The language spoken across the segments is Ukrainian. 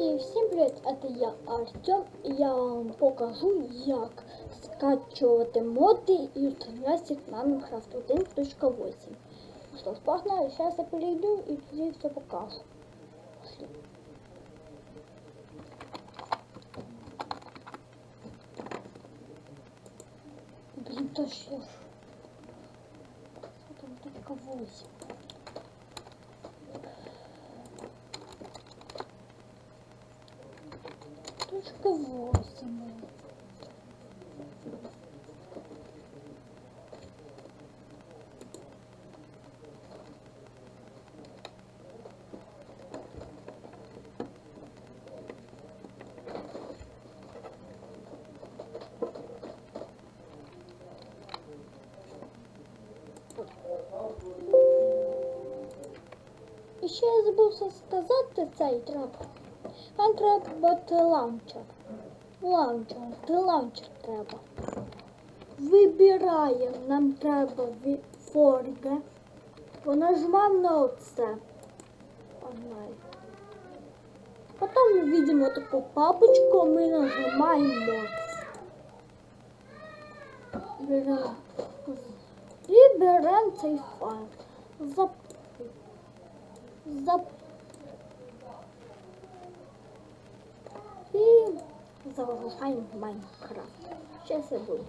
И всем привет, это я Артем, и я вам покажу, как скачивать моди и устранять их на Minecraft 1.8. Что ж, погнали, сейчас я перейду и тоді все покажу. Пошли. Блин, точно. 1.8. Трошки восени. І ще я забувся сказати цей трап. Вам треба лаунчер. Лаунчер, лаунчер треба. Вибираємо, нам треба форге. Понажимаємо на оце. Потім ми видимо таку папочку, ми нажимаємо. Беремо. І беремо цей файл. Зап... Зап... И загружаем Майнкрафт. Сейчас я буду.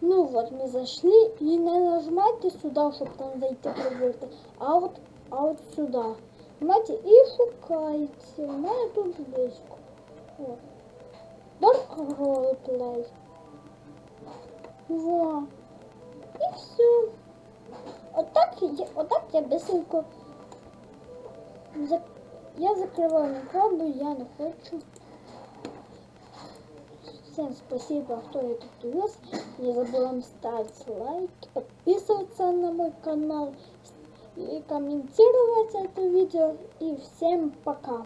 Ну вот, мы зашли и не нажимайте сюда, чтобы там зайти проверить, а вот, а вот сюда. Нажимайте и шукайте. У меня тут близко. Вот. Dark Roleplay. Во. И все. Вот так, я, вот так я быстренько зак... Я закрываю Майнкрафт, бо я не хочу. Всем спасибо, кто это привез. Не забываем ставить лайки, подписываться на мой канал и комментировать это видео. И всем пока.